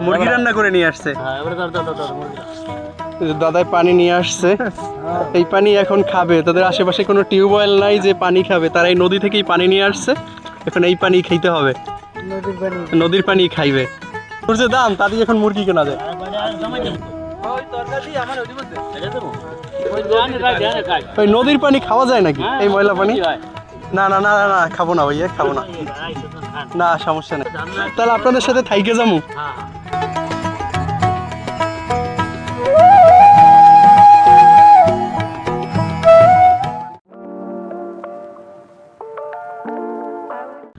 মুরগি রান্না করে নিয়ে আসছে হ্যাঁ দাদাই পানি নিয়ে আসছে এই পানি এখন খাবে তাদের আশেপাশে কোনো টিউবওয়েল নাই যে পানি খাবে তারা এই নদী থেকেই পানি নিয়ে আসছে এখন এই পানি খেতে হবে নদীর পানি খাইবে তোর যে দাম তা দিয়ে এখন মুরগি কেনা যায় ওই নদীর পানি খাওয়া যায় নাকি এই ময়লা পানি না না না না, না খাব না ভাইয়া খাব না না সমস্যা নেই তাহলে আপনাদের সাথে থাইকে যাব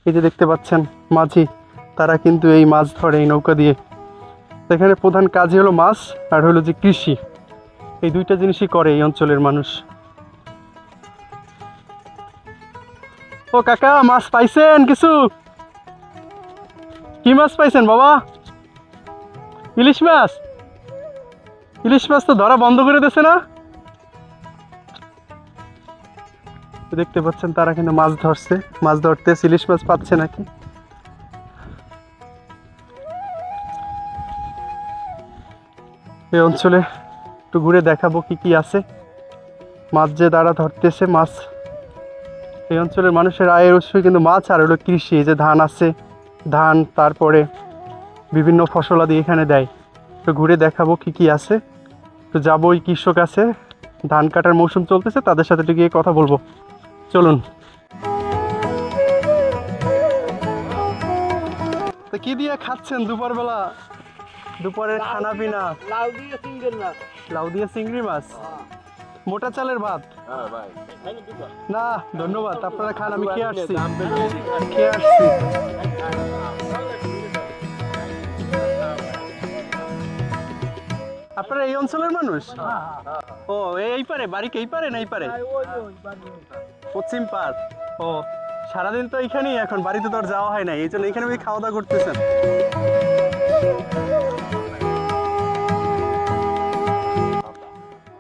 এই যে দেখতে পাচ্ছেন মাঝি, তারা কিন্তু এই মাছ ধরে এই নৌকা দিয়ে। এখানে প্রধান কাজই হলো মাছ, আর হলো যে কৃষি। এই দুইটা জিনিসই করে এই অঞ্চলের মানুষ। ও কাকা, মাছ পাইছেন কিছু? কি মাছ পাইছেন বাবা? ইলিশ মাছ? ইলিশ মাছ তো ধরা বন্ধ করে দিয়েছে না? দেখতে পাচ্ছেন তারা কিন্তু মাছ ধরছে। মাছ ধরতে ইলিশ মাছ পাচ্ছে নাকি? এই অঞ্চলে একটু ঘুরে দেখাবো কি কি আছে। মাছ যে তারা ধরতেছে, মাছ। এই অঞ্চলের মানুষের আয়ের উৎস কিন্তু মাছ আর হলো কৃষি। যে ধান আছে, ধান, তারপরে বিভিন্ন ফসলাদি এখানে দেয়। তো ঘুরে দেখাবো কি কি আছে। তো যাব ওই কৃষক আছে, ধান কাটার মৌসুম চলতেছে, তাদের সাথে গিয়ে কথা বলব। চলুন। তো কি দিয়ে খাচ্ছেন দুপুরবেলা? দুপুরের খানা পিনা? লাউ দিয়ে সিঙ্গেল না লাউ দিয়ে চিংড়ি মাছ? মোটা চালের ভাত? না ধন্যবাদ আপনারা খান আমি খেয়ে আসছি। খেয়ে আসছি। আপনারা এই অঞ্চলের মানুষ? ও এই পারে বাড়ি কি এই পারে না এই পারে? পশ্চিম পার ও সারাদিন তো এইখানেই এখন বাড়িতে তো আর যাওয়া হয় না এই জন্য এখানে খাওয়া দাওয়া করতেছেন।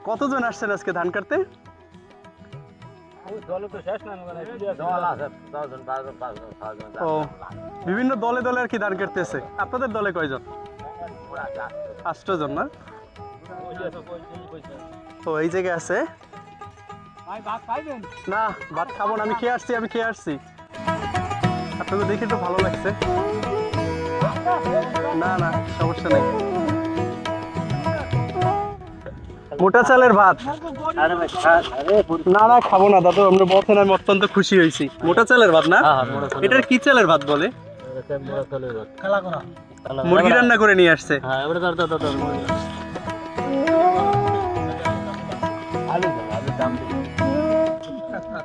কতজন আসছেন আজকে ধান কাটতে? ও বিভিন্ন দলে দলে আর কি ধান কাটতেছে। আপনাদের দলে কয়জন? আষ্টজন না? তো এই জায়গায় আছে। ভাই ভাত খাইবেন না ভাত খাব না আমি খেয়ে আসছি আমি খেয়ে আসছি। আপনাদের দেখে তো ভালো লাগছে। না না সমস্যা নেই। মোটা চালের ভাত। আরে ভাই খা আরে না না খাব না দাদু আমরা বলছেন আমি অত্যন্ত খুশি হয়েছি। মোটা চালের ভাত না? হ্যাঁ এটার কি চালের ভাত বলে? মুরগি রান্না করে নিয়ে আসছে।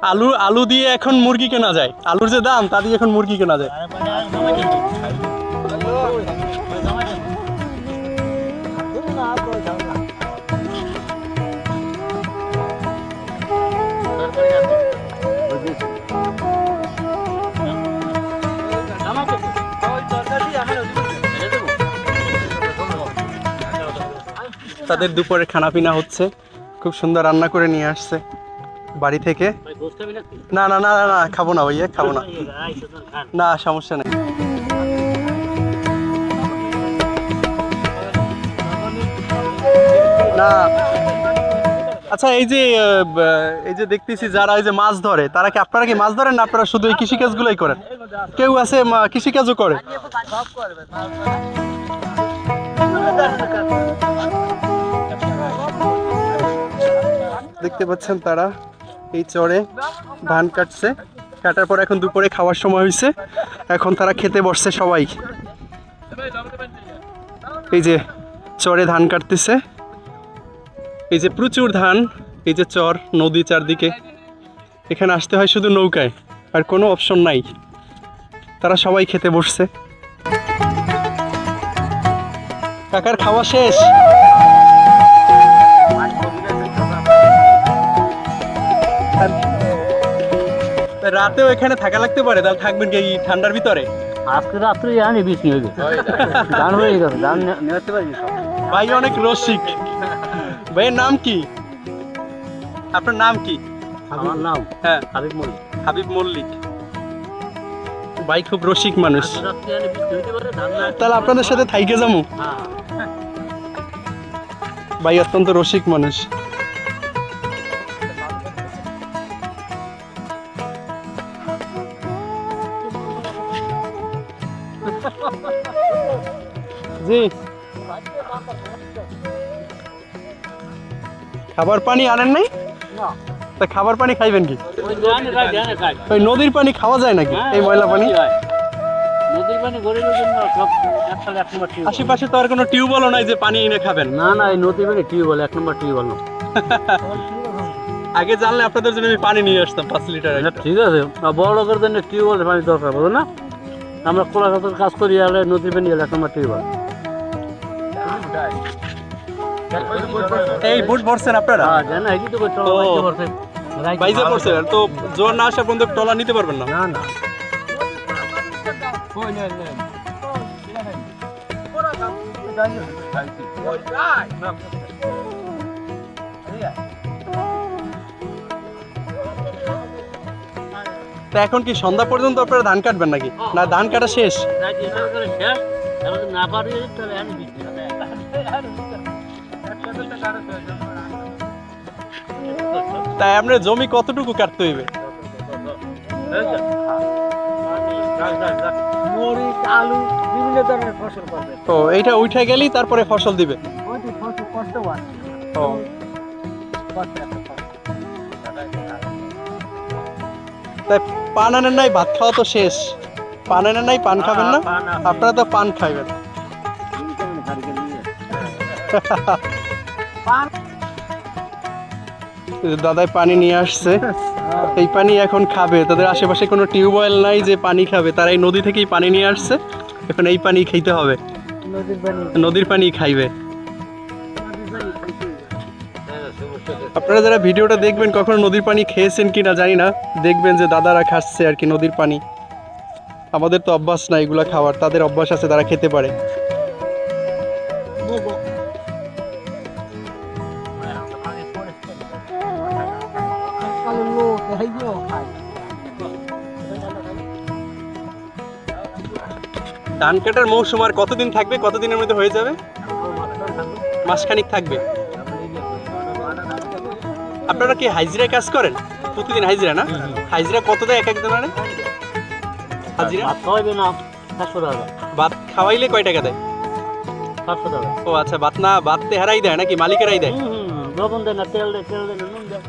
আলু আলু দিয়ে এখন মুরগি কেনা যায়। আলুর যে দাম, তা দিয়ে এখন মুরগি কেনা যায়? তাদের দুপুরে খানা পিনা হচ্ছে। খুব সুন্দর রান্না করে নিয়ে আসছে। বাড়ি থেকে? না না না না, খাব না ভাইয়া খাব না। না সমস্যা নেই। না। আচ্ছা এই যে এই যে দেখতেছি যারা এই যে মাছ ধরে তারা কি আপনারা কি মাছ ধরেন না আপনারা শুধু এই কৃষিকাজগুলোই করেন? কেউ আছে কৃষিকাজও করে? দেখতে পাচ্ছেন তারা? এই চরে ধান কাটছে। কাটার পর এখন দুপুরে খাওয়ার সময় হয়েছে এখন তারা খেতে বসছে সবাই। এই যে চরে ধান কাটতেছে। এই যে প্রচুর ধান, এই যে চর, নদী চারদিকে। এখানে আসতে হয় শুধু নৌকায়, আর কোনো অপশন নাই। তারা সবাই খেতে বসছে। কাকার খাওয়া শেষ। রাতেও এখানে থাকা লাগতে পারে তাহলে থাকবেন কি ঠান্ডার ভিতরে? আজকে রাত্রে জানি বৃষ্টি হয়ে গেছে। ধান হয়ে গেছে ধান নিতে পারি ভাই অনেক রসিক। ভাইয়ের নাম কি? আপনার নাম কি? আমার নাম হ্যাঁ। হাবিব মল্লিক। হাবিব মল্লিক। ভাই খুব রসিক মানুষ। রাত্রে আনি বৃষ্টি হইতে পারে ধান না তাহলে আপনাদের সাথে থাইকে যাব? হ্যাঁ। ভাই অত্যন্ত রসিক মানুষ। জি। খাবার পানি আনেন নাই? তা খাবার পানি খাইবেন কি? ওই জানে খাই জানে খাই ওই নদীর পানি খাওয়া যায় নাকি হ্যাঁ, এই ময়লা পানি? হয়। নদীর পানি গরিবের জন্য সব একসাথে এক নম্বর টিউব আশেপাশে তো আর কোনো টিউবওয়েলও নাই যে পানি এনে খাবেন। না না এই নদীর পানি টিউবওয়েল এক নম্বর টিউবওয়েল আগে জানলে আপনাদের জন্য আমি পানি নিয়ে আসতাম পাঁচ লিটার ঠিক আছে। বড় লোকের জন্য টিউবওয়েলের পানি দরকার বুঝো না? আমরা কলাকাতার কাজ করি আলে নদীর পানি এক নম্বর টিউবওয়েল। এই বুট ভরছেন আপনারা? হ্যাঁ জানা এই তো বাইজে পড়ছে জোয়ার না আসা পর্যন্ত টলা নিতে পারবেন না? না না। তা এখন কি সন্ধ্যা পর্যন্ত আপনারা ধান কাটবেন নাকি? না ধান কাটা শেষ? না পারি তাই আপনার জমি কতটুকু কাটতে হইবে? মরিচ আলু বিভিন্ন ধরনের ফসল করবে তো এইটা উঠে গেলেই তারপরে ফসল দিবে? ও। তাই পান আনেন নাই ভাত খাওয়া তো শেষ। পান আনেন নাই পান খাবেন না? আপনারা তো পান খাইবেন। তুমি কেমন খারিকে নিয়ে? এই যে দাদাই পানি নিয়ে আসছে। এই পানি এখন খাবে। তাদের আশেপাশে কোনো টিউবওয়েল নাই যে পানি খাবে। তারা এই নদী থেকেই পানি নিয়ে আসছে। এখন এই পানি খেতে হবে। নদীর পানি। খাইবে। আপনারা যারা ভিডিওটা দেখবেন কখনো নদীর পানি খেয়েছেন কি না জানি না। দেখবেন যে দাদারা খাচ্ছে আর কি নদীর পানি। আমাদের তো অভ্যাস না এগুলা খাওয়ার। তাদের অভ্যাস আছে তারা খেতে পারে। ধান কাটার মৌসুম আর কতদিন থাকবে? কতদিনের মধ্যে হয়ে যাবে? মাসখানিক থাকবে। আপনারা কি হাজিরায় কাজ করেন? প্রতিদিন হাজিরা না? হাজিরা কত দেয় এক একজন আনে হাজিরা? ভাত খাওয়াইলে কয় টাকা দেয়? ও আচ্ছা ভাত না ভাত তেহারাই দেয় নাকি? মালিকেরাই। লবণ দেয় না তেল দেয় তেল দেয় নুন দেয়।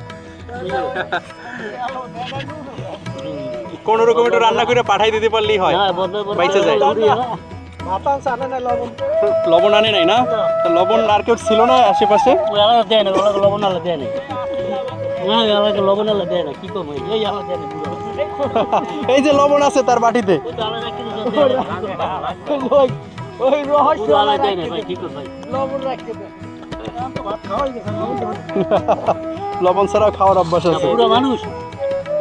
কোন রকম একটু রান্না করে পাঠাই দিতে পারলেই হয়। বাইচে যায়। লবণ। আনে নাই না? লবণ আর কেউ ছিল না আশেপাশে? দেয় না লবণ আলাদা দেয় না। আলাদা লবণ আলাদা দেয় না কি করব? এই আলাদা দেয় না পুরো। এই যে লবণ আছে তার বাটিতে। লবণ ছাড়াও খাওয়ার অভ্যাস আছে। মানুষ।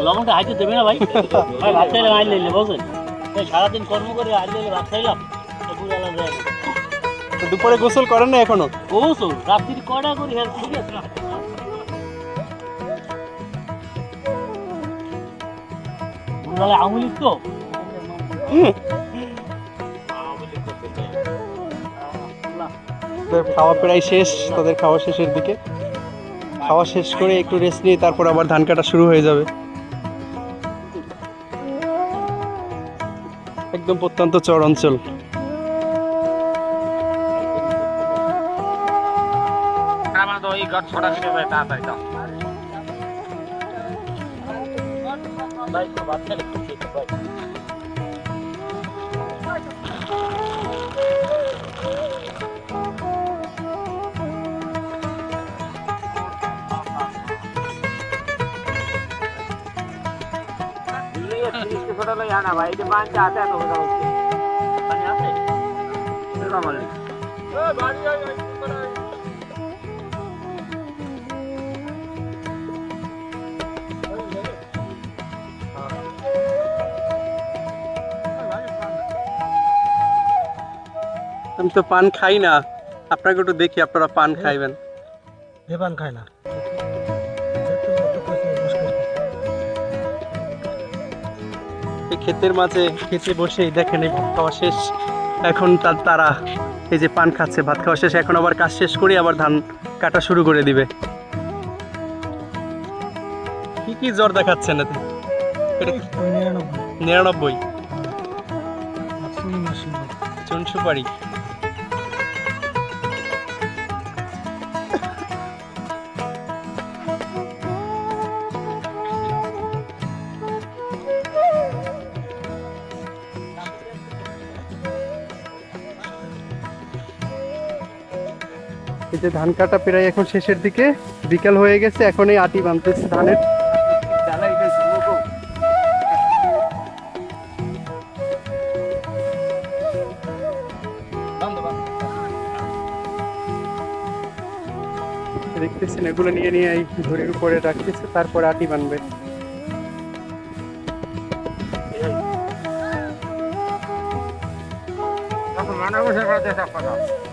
লবণটা হাইতে দেবে না ভাই। ভাই ভাত খাইলে আইলে নিলে বুঝলেন সারাদিন কর্ম করে আইলে ভাত খাইলাম। দুপুরে গোসল করেন না এখনও? ও তো রাত্রি কয়টা করি হ্যাঁ ঠিক আছে? না তো? খাওয়া প্রায় শেষ তাদের খাওয়া শেষের দিকে। খাওয়া শেষ করে একটু রেস্ট নিয়ে তারপর আবার ধান কাটা শুরু হয়ে যাবে। একদম প্রত্যন্ত চর অঞ্চল। ভাই। তো ভাত খাইলে খুব খেতে পাই পানি আছে? দিলাম আলে। আমি তো পান খাই না আপনাকে একটু দেখি আপনারা পান খাইবেন বেবান খায় না ক্ষেতের মাঝে খেতে বসেই দেখেন এই ভাত খাওয়া শেষ। এখন তার তারা এই যে পান খাচ্ছে ভাত খাওয়া শেষ। এখন আবার কাজ শেষ করে আবার ধান কাটা শুরু করে দিবে। কি কি জ্বর দেখাচ্ছে না নিরানব্বই। চুন সুপারি এই যে ধান কাটা প্রায় এখন শেষের দিকে, বিকাল হয়ে গেছে, এখন এই আটি বানতেছে ধানের। দেখতেছেন, এগুলো নিয়ে নিয়ে এই ঝুড়ির উপরে রাখতেছে, তারপরে আটি বানবে ধরেন দি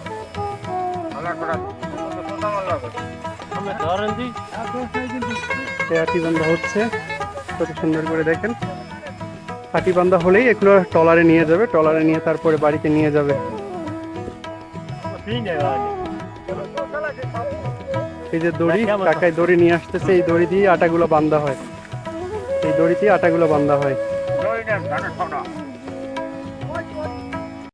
আটি বান্ধা হচ্ছে। কত সুন্দর করে দেখেন। আটি বান্ধা হলেই এগুলো টলারে নিয়ে যাবে। টলারে নিয়ে তারপরে বাড়িতে নিয়ে যাবে। এই যে দড়ি টাকায় দড়ি নিয়ে আসতেছে। এই দড়ি দিয়ে আটাগুলো বান্ধা হয়। এই দড়ি দিয়ে আটাগুলো বান্ধা হয়।